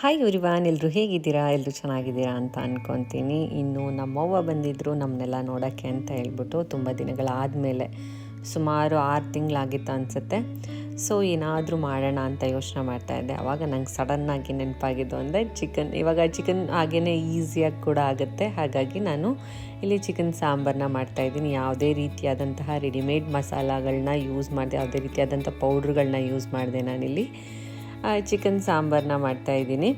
Hi ಇವ್ರಿವಾನ್ ಎಲ್ಲರೂ ಹೇಗಿದ್ದೀರಾ? ಎಲ್ಲರೂ ಚೆನ್ನಾಗಿದ್ದೀರಾ ಅಂತ ಅಂದ್ಕೊತೀನಿ ಇನ್ನು ನಮ್ಮವ್ವ ಬಂದಿದ್ದರು ನಮ್ಮನ್ನೆಲ್ಲ ನೋಡೋಕ್ಕೆ ಅಂತ ಹೇಳ್ಬಿಟ್ಟು ತುಂಬ ದಿನಗಳಾದಮೇಲೆ ಸುಮಾರು ಆರು ತಿಂಗಳಾಗಿತ್ತು ಅನಿಸುತ್ತೆ. ಸೊ ಏನಾದರೂ ಮಾಡೋಣ ಅಂತ ಯೋಚನೆ ಮಾಡ್ತಾಯಿದ್ದೆ ಆವಾಗ ನಂಗೆ ಸಡನ್ನಾಗಿ ನೆನಪಾಗಿದ್ದು ಅಂದರೆ ಚಿಕನ್, ಇವಾಗ ಚಿಕನ್ ಹಾಗೇ ಈಸಿಯಾಗಿ ಕೂಡ ಆಗುತ್ತೆ. ಹಾಗಾಗಿ ನಾನು ಇಲ್ಲಿ ಚಿಕನ್ ಸಾಂಬಾರನ್ನ ಮಾಡ್ತಾಯಿದ್ದೀನಿ ಯಾವುದೇ ರೀತಿಯಾದಂತಹ ರೆಡಿಮೇಡ್ ಮಸಾಲಗಳನ್ನ ಯೂಸ್ ಮಾಡಿದೆ, ಯಾವುದೇ ರೀತಿಯಾದಂಥ ಪೌಡ್ರ್ಗಳನ್ನ ಯೂಸ್ ಮಾಡಿದೆ ನಾನಿಲ್ಲಿ. ಚಿಕನ್ ಸಾಂಬಾರನ್ನ ಮಾಡ್ತಾಯಿದ್ದೀನಿ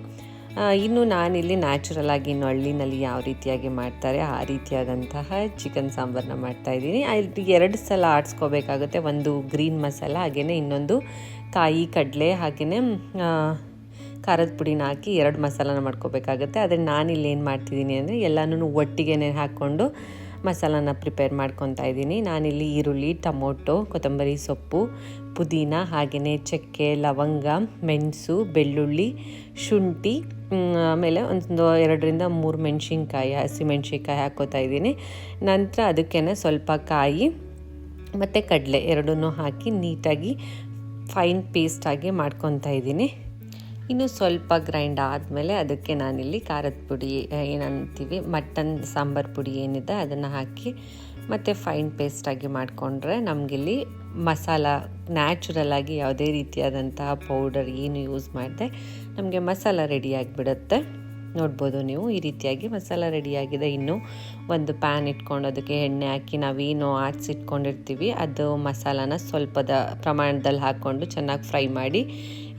ಇನ್ನು ನಾನಿಲ್ಲಿ ನ್ಯಾಚುರಲ್ ಆಗಿ ಇನ್ನು ಹಳ್ಳಿನಲ್ಲಿ ಯಾವ ರೀತಿಯಾಗಿ ಮಾಡ್ತಾರೆ, ಆ ರೀತಿಯಾದಂತಹ ಚಿಕನ್ ಸಾಂಬಾರನ್ನ ಮಾಡ್ತಾಯಿದ್ದೀನಿ ಅಲ್ಲಿ ಎರಡು ಸಲ ಆಡಿಸ್ಕೋಬೇಕಾಗುತ್ತೆ. ಒಂದು ಗ್ರೀನ್ ಮಸಾಲ ಹಾಗೆಯೇ ಇನ್ನೊಂದು ಕಾಯಿ ಕಡಲೆ ಹಾಗೆಯೇ ಖಾರದ ಪುಡಿನ ಹಾಕಿ ಎರಡು ಮಸಾಲನ ಮಾಡ್ಕೋಬೇಕಾಗುತ್ತೆ. ಆದರೆ ನಾನಿಲ್ಲಿ ಏನು ಮಾಡ್ತಿದ್ದೀನಿ ಅಂದರೆ ಎಲ್ಲನೂ ಒಟ್ಟಿಗೆ ಹಾಕ್ಕೊಂಡು ಮಸಾಲಾನ ಪ್ರಿಪೇರ್ ಮಾಡ್ಕೊತಾ ಇದ್ದೀನಿ. ನಾನಿಲ್ಲಿ ಈರುಳ್ಳಿ, ಟೊಮೊಟೊ, ಕೊತ್ತಂಬರಿ ಸೊಪ್ಪು, ಪುದೀನ ಹಾಗೆಯೇ ಚಕ್ಕೆ, ಲವಂಗ, ಮೆಣಸು, ಬೆಳ್ಳುಳ್ಳಿ, ಶುಂಠಿ ಆಮೇಲೆ ಒಂದು ಎರಡರಿಂದ ಮೂರು ಮೆಣಸಿನ್ಕಾಯಿ ಹಸಿಮೆಣ್ಸಿನ್ಕಾಯಿ ಹಾಕೋತಾ ಇದ್ದೀನಿ. ನಂತರ ಅದಕ್ಕೇನೆ ಸ್ವಲ್ಪ ಕಾಯಿ ಮತ್ತು ಕಡಲೆ ಎರಡನ್ನೂ ಹಾಕಿ ನೀಟಾಗಿ ಫೈನ್ ಪೇಸ್ಟಾಗಿ ಮಾಡ್ಕೊತಾ ಇದ್ದೀನಿ. ಇನ್ನು ಸ್ವಲ್ಪ ಗ್ರೈಂಡ್ ಆದಮೇಲೆ ಅದಕ್ಕೆ ನಾನಿಲ್ಲಿ ಖಾರದ ಪುಡಿ ಏನಂತೀವಿ ಮಟನ್ ಸಾಂಬಾರು ಪುಡಿ ಏನಿದೆ ಅದನ್ನು ಹಾಕಿ ಮತ್ತು ಫೈನ್ ಪೇಸ್ಟಾಗಿ ಮಾಡಿಕೊಂಡ್ರೆ ನಮಗಿಲ್ಲಿ ಮಸಾಲ ನ್ಯಾಚುರಲ್ ಆಗಿ ಯಾವುದೇ ರೀತಿಯಾದಂತಹ ಪೌಡರ್ ಏನು ಯೂಸ್ ಮಾಡಿದೆ ನಮಗೆ ಮಸಾಲ ರೆಡಿಯಾಗಿಬಿಡುತ್ತೆ ನೋಡ್ಬೋದು ನೀವು ಈ ರೀತಿಯಾಗಿ ಮಸಾಲ ರೆಡಿಯಾಗಿದೆ. ಇನ್ನು ಒಂದು ಪ್ಯಾನ್ ಇಟ್ಕೊಂಡು ಅದಕ್ಕೆ ಎಣ್ಣೆ ಹಾಕಿ ನಾವೇನು ಆಡಿಸಿಟ್ಕೊಂಡಿರ್ತೀವಿ ಅದು ಮಸಾಲಾನ ಸ್ವಲ್ಪದ ಪ್ರಮಾಣದಲ್ಲಿ ಹಾಕ್ಕೊಂಡು ಚೆನ್ನಾಗಿ ಫ್ರೈ ಮಾಡಿ,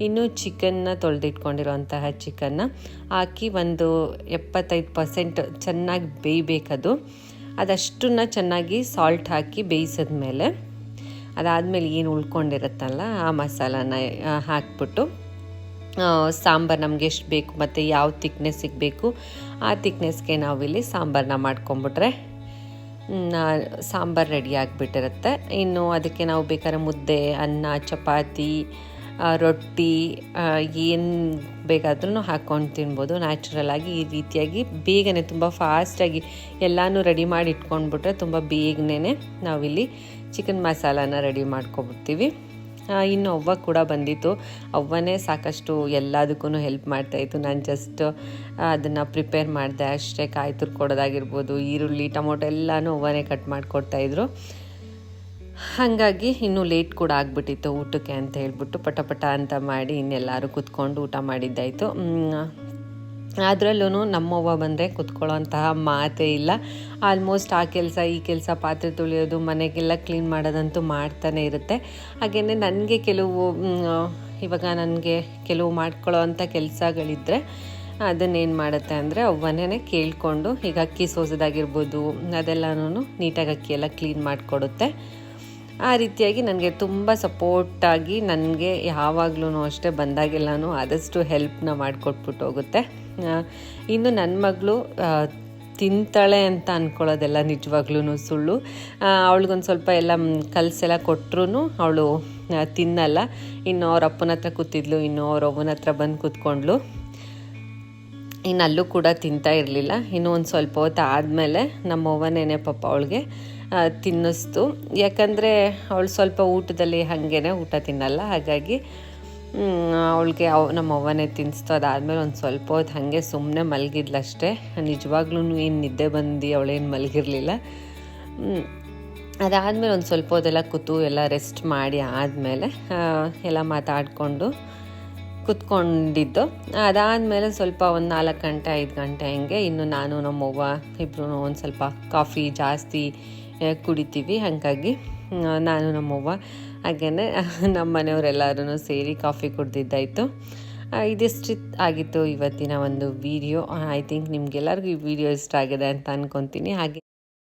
ಇನ್ನು ಚಿಕನ್ನ ತೊಳೆದಿಟ್ಕೊಂಡಿರುವಂತಹ ಚಿಕನ್ನ ಹಾಕಿ ಒಂದು ಎಪ್ಪತ್ತೈದು ಪರ್ಸೆಂಟ್ ಚೆನ್ನಾಗಿ ಬೇಯಬೇಕದು. ಅದಷ್ಟನ್ನ ಚೆನ್ನಾಗಿ ಸಾಲ್ಟ್ ಹಾಕಿ ಬೇಯಿಸಿದ್ಮೇಲೆ ಅದಾದಮೇಲೆ ಏನು ಉಳ್ಕೊಂಡಿರುತ್ತಲ್ಲ ಆ ಮಸಾಲಾನ ಹಾಕ್ಬಿಟ್ಟು ಸಾಂಬಾರು ನಮ್ಗೆ ಎಷ್ಟು ಬೇಕು ಮತ್ತು ಯಾವ ತಿಕ್ನೆಸ್ಸಿಗೆ ಬೇಕು ಆ ತಿಕ್ನೆಸ್ಗೆ ನಾವಿಲ್ಲಿ ಸಾಂಬಾರನ್ನ ಮಾಡ್ಕೊಂಬಿಟ್ರೆ ಸಾಂಬಾರು ರೆಡಿ ಆಗಿಬಿಟ್ಟಿರುತ್ತೆ. ಇನ್ನು ಅದಕ್ಕೆ ನಾವು ಬೇಕಾದ್ರೆ ಮುದ್ದೆ, ಅನ್ನ, ಚಪಾತಿ ರೊಟ್ಟಿ ಏನು ಬೇಕಾದ್ರೂ ಹಾಕ್ಕೊಂಡು ತಿನ್ಬೋದು. ನ್ಯಾಚುರಲಾಗಿ ಈ ರೀತಿಯಾಗಿ ಬೇಗನೆ ತುಂಬ ಫಾಸ್ಟಾಗಿ ಎಲ್ಲನೂ ರೆಡಿ ಮಾಡಿ ಇಟ್ಕೊಂಡ್ಬಿಟ್ರೆ ತುಂಬ ಬೇಗನೆ ನಾವಿಲ್ಲಿ ಚಿಕನ್ ಮಸಾಲಾನ ರೆಡಿ ಮಾಡ್ಕೊಬಿಡ್ತೀವಿ. ಇನ್ನು ಅವ್ವ ಕೂಡ ಬಂದಿತ್ತು. ಅವ್ವನೇ ಸಾಕಷ್ಟು ಎಲ್ಲದಕ್ಕೂ ಹೆಲ್ಪ್ ಮಾಡ್ತಾಯಿತ್ತು ನಾನು ಜಸ್ಟ್ ಅದನ್ನು ಪ್ರಿಪೇರ್ ಮಾಡಿದೆ. ಅಷ್ಟೇ ಕಾಯಿ ತುರ್ಕೊಡೋದಾಗಿರ್ಬೋದು ಈರುಳ್ಳಿ, ಟೊಮೊಟೊ ಎಲ್ಲನೂ ಅವ್ವನೇ ಕಟ್ ಮಾಡಿಕೊಡ್ತಾಯಿದ್ರು ಹಾಗಾಗಿ ಇನ್ನೂ ಲೇಟ್ ಕೂಡ ಆಗಿಬಿಟ್ಟಿತ್ತು ಊಟಕ್ಕೆ ಅಂತ ಹೇಳ್ಬಿಟ್ಟು ಪಟ ಪಟ ಅಂತ ಮಾಡಿ ಇನ್ನೆಲ್ಲರೂ ಕೂತ್ಕೊಂಡು ಊಟ ಮಾಡಿದ್ದಾಯಿತು. ಅದರಲ್ಲೂ ನಮ್ಮವ್ವ ಬಂದರೆ ಕುತ್ಕೊಳ್ಳೋಂತಹ ಮಾತೇ ಇಲ್ಲ. ಆಲ್ಮೋಸ್ಟ್ ಆ ಕೆಲಸ, ಈ ಕೆಲಸ ಪಾತ್ರೆ ತೊಳೆಯೋದು, ಮನೆಗೆಲ್ಲ ಕ್ಲೀನ್ ಮಾಡೋದಂತೂ ಮಾಡ್ತಾನೆ ಇರುತ್ತೆ. ಹಾಗೆಯೇ ನನಗೆ ಕೆಲವು ಇವಾಗ ನನಗೆ ಕೆಲವು ಮಾಡ್ಕೊಳ್ಳೋ ಅಂಥ ಕೆಲಸಗಳಿದ್ದರೆ ಅದನ್ನೇನು ಮಾಡುತ್ತೆ ಅಂದರೆ ಅವನೇ ಕೇಳಿಕೊಂಡು ಈಗ ಅಕ್ಕಿ ಸೋಸೋದಾಗಿರ್ಬೋದು ಅದೆಲ್ಲನೂ ನೀಟಾಗಿ ಅಕ್ಕಿ ಎಲ್ಲ ಕ್ಲೀನ್ ಮಾಡಿಕೊಡುತ್ತೆ. ಆ ರೀತಿಯಾಗಿ ನನಗೆ ತುಂಬ ಸಪೋರ್ಟಾಗಿ ನನಗೆ ಯಾವಾಗ್ಲೂ ಅಷ್ಟೇ ಬಂದಾಗೆಲ್ಲನೂ ಆದಷ್ಟು ಹೆಲ್ಪ್ನ ಮಾಡಿಕೊಟ್ಬಿಟ್ಟು ಹೋಗುತ್ತೆ. ಇನ್ನು ನನ್ನ ಮಗಳು ತಿಂತಾಳೆ ಅಂತ ಅಂದ್ಕೊಳ್ಳೋದೆಲ್ಲ ನಿಜವಾಗ್ಲೂ ಸುಳ್ಳು. ಅವಳಿಗೊಂದು ಸ್ವಲ್ಪ ಎಲ್ಲ ಕಲಸೆಲ್ಲ ಕೊಟ್ಟರು ಅವಳು ತಿನ್ನಲ್ಲ. ಇನ್ನು ಅವ್ರ ಅಪ್ಪನ ಹತ್ರ ಕೂತಿದ್ಲು, ಇನ್ನು ಅವ್ರ ಅವ್ವನ ಹತ್ರ ಬಂದು ಕೂತ್ಕೊಂಡ್ಲು ಇನ್ನು ಅಲ್ಲೂ ಕೂಡ ತಿಂತಾ ಇರಲಿಲ್ಲ. ಇನ್ನು ಒಂದು ಸ್ವಲ್ಪ ಹೊತ್ತು ಆದಮೇಲೆ ನಮ್ಮ ಅವ್ವನೇನೆ ಪಾಪ ಅವಳಿಗೆ ತಿನ್ನಿಸ್ತು. ಯಾಕಂದರೆ ಅವಳು ಸ್ವಲ್ಪ ಊಟದಲ್ಲಿ ಹಾಗೇನೆ ಊಟ ತಿನ್ನಲ್ಲ. ಹಾಗಾಗಿ ಅವಳಿಗೆ ಅವ್ ನಮ್ಮ ಅವ್ವನೇ ತಿನ್ನಿಸ್ತು ಅದಾದಮೇಲೆ ಒಂದು ಸ್ವಲ್ಪ ಹೊತ್ತು ಹಾಗೆ ಸುಮ್ಮನೆ ಮಲಗಿದ್ಲಷ್ಟೇ. ನಿಜವಾಗ್ಲೂ ಏನು ನಿದ್ದೆ ಬಂದು, ಅವಳೇನು ಮಲಗಿರಲಿಲ್ಲ. ಅದಾದಮೇಲೆ ಒಂದು ಸ್ವಲ್ಪ ಹೊತ್ತೆಲ್ಲ ಕೂತು ಎಲ್ಲ ರೆಸ್ಟ್ ಮಾಡಿ ಆದಮೇಲೆ ಎಲ್ಲ ಮಾತಾಡಿಕೊಂಡು ಕುತ್ಕೊಂಡಿದ್ದು. ಅದಾದಮೇಲೆ ಸ್ವಲ್ಪ ಒಂದು ನಾಲ್ಕು ಗಂಟೆ, ಐದು ಗಂಟೆ ಹಂಗೆ ಇನ್ನು ನಾನು ನಮ್ಮವ್ವ ಇಬ್ಬರು ಒಂದು ಸ್ವಲ್ಪ ಕಾಫಿ ಜಾಸ್ತಿ ಕುಡಿತೀವಿ. ಹಾಗಾಗಿ ನಾನು ನಮ್ಮವ್ವ ಹಾಗೆಯೇ ನಮ್ಮ ಮನೆಯವರೆಲ್ಲರೂ ಸೇರಿ ಕಾಫಿ ಕುಡ್ದಿದ್ದಾಯಿತು. ಇದಿಷ್ಟು ಆಗಿತ್ತು ಇವತ್ತಿನ ಒಂದು ವಿಡಿಯೋ ಐ ಥಿಂಕ್ ನಿಮಗೆಲ್ಲರಿಗೂ ಈ ವಿಡಿಯೋ ಇಷ್ಟ ಆಗಿದೆ ಅಂತ ಅಂದ್ಕೊತೀನಿ ಹಾಗೆ